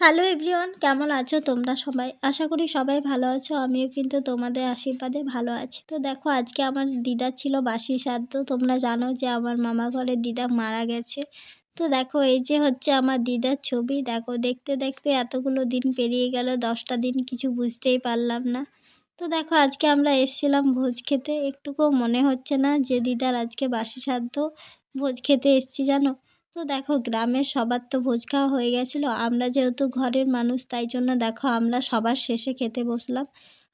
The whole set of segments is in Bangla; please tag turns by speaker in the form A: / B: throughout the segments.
A: হ্যালো এভরিওয়ান কেমন আছো তোমরা সবাই? আশা করি সবাই ভালো আছো, আমিও কিন্তু তোমাদের আশীর্বাদে ভালো আছি। তো দেখো, আজকে আমার দিদার ছিল বাসি সাধ্য, তোমরা জানো যে আমার মামা ঘরের দিদা মারা গেছে। তো দেখো, এই যে হচ্ছে আমার দিদার ছবি, দেখো, দেখতে দেখতে এতগুলো দিন পেরিয়ে গেল, দশটা দিন কিছু বুঝতেই পারলাম না। তো দেখো, আজকে আমরা এসছিলাম ভোজ খেতে, একটুকুও মনে হচ্ছে না যে দিদার আজকে বাসি সাধ্য ভোজ খেতে এসছি, জানো? তো দেখো গ্রামের সবার তো ভোজ খাওয়া হয়ে গেছিল। আমরা যেহেতু ঘরের মানুষ, তাই জন্য দেখো আমরা সবার শেষে খেতে বসলাম।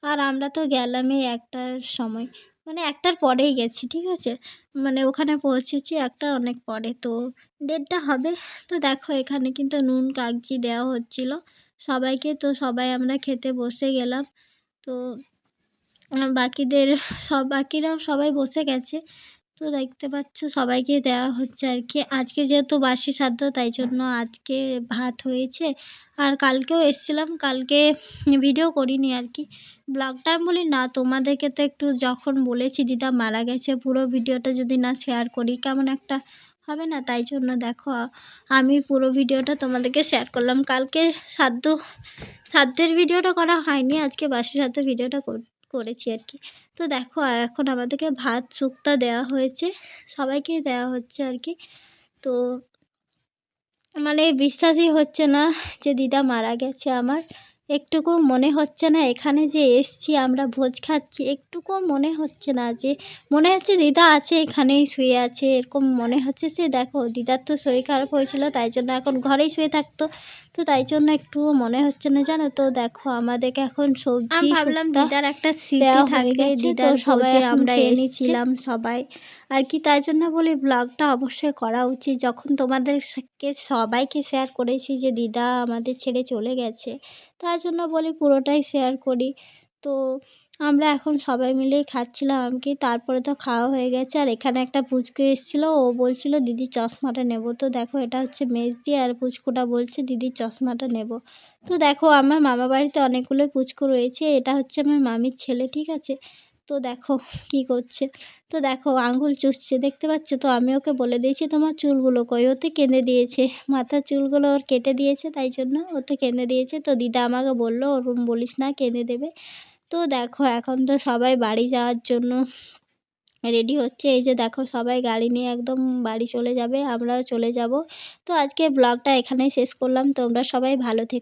A: আর আমরা তো গেলামই একটার সময় মানে একটার পরেই গেছি, ঠিক আছে? মানে ওখানে পৌঁছেছি একটা অনেক পরে। তো দেড়টা হবে। তো দেখো এখানে কিন্তু নুন, কাগজি দেওয়া হচ্ছিল। সবাইকে তো সবাই আমরা খেতে বসে গেলাম। তো বাকিদের, সব, বাকিরাও সবাই বসে গেছে। তো দেখতে পাচ্ছ সবাইকে দেওয়া হচ্ছে আর কি আজকে যেহেতু বাসি সাধ্য, তাই জন্য আজকে ভাত হয়েছে। আর কালকেও এসছিলাম, কালকে ভিডিও করিনি আর কি ব্লগটা আমি বলি, না, তোমাদেরকে তো একটু যখন বলেছি, দিদা মারা গেছে, পুরো ভিডিওটা যদি না শেয়ার করি, কেমন একটা হবে না? তাই জন্য দেখো, আমি পুরো ভিডিওটা তোমাদেরকে শেয়ার করলাম। কালকে সাধ্য, সাধ্যের ভিডিওটা করা হয়নি, আজকে বাসি সাধ্য ভিডিওটা করেছি আর কি। তো দেখো, এখন আমাদেরকে ভাত শুক্তা দেওয়া হয়েছে, সবাইকে দেওয়া হচ্ছে আর কি। তো মানে বিশ্বাসই হচ্ছে না যে দিদা মারা গেছে আমার। একটুকু মনে হচ্ছে না এখানে যে এসছি আমরা ভোজ খাচ্ছি একটুকুও মনে হচ্ছে না যে মনে হচ্ছে দিদা আছে এখানেই শুয়ে আছে এরকম মনে হচ্ছে সে দেখো দিদার তো শরীর খারাপ হয়েছিল তাই জন্য এখন ঘরেই শুয়ে থাকতো তো তাই জন্য একটুও মনে হচ্ছে না জানো তো দেখো আমাদেরকে এখন সবজি
B: ভাবলাম
A: দিদার একটা স্মৃতি থাকবে দিদার সবাই আমরা এনেছিলাম সবাই আর কি তাই জন্য বলি ব্লগটা অবশ্যই করা উচিত যখন তোমাদেরকে সবাইকে শেয়ার করেছি যে দিদা আমাদের ছেড়ে চলে গেছে তার জন্য বলি পুরোটাই শেয়ার করি। তো আমরা এখন সবাই মিলেই খাচ্ছিলাম কি তারপরে তো খাওয়া হয়ে গেছে। আর এখানে একটা পুচকু এসেছিল, ও বলছিল, দিদি চশমাটা নেব। তো দেখো, এটা হচ্ছে মেজদি আর পুচকুটা বলছে, দিদি চশমাটা নেব। তো দেখো, আমার মামা বাড়িতে অনেকগুলোই পুচকু রয়েছে। এটা হচ্ছে আমার মামির ছেলে, ঠিক আছে? তো দেখো কি করছে। তো দেখো আঙুল চুষছে, দেখতে পাচ্ছ তো? আমি ওকে বলে দিয়েছি তোমার চুলগুলো কই? ওতে কেঁদে দিয়েছে। মাথার চুলগুলো ওর কেটে দিয়েছে, তাই জন্য ওতে কেঁদে দিয়েছে। তো দিদা আমাকে বলল ওরম বলিস না, কেঁদে দেবে। তো দেখো এখন তো সবাই বাড়ি যাওয়ার জন্য রেডি হচ্ছে। এই যে দেখো সবাই গাড়ি নিয়ে একদম বাড়ি চলে যাবে, আমরাও চলে যাব। তো আজকে ব্লগটা এখানেই শেষ করলাম। তোমরা সবাই ভালো থেকো।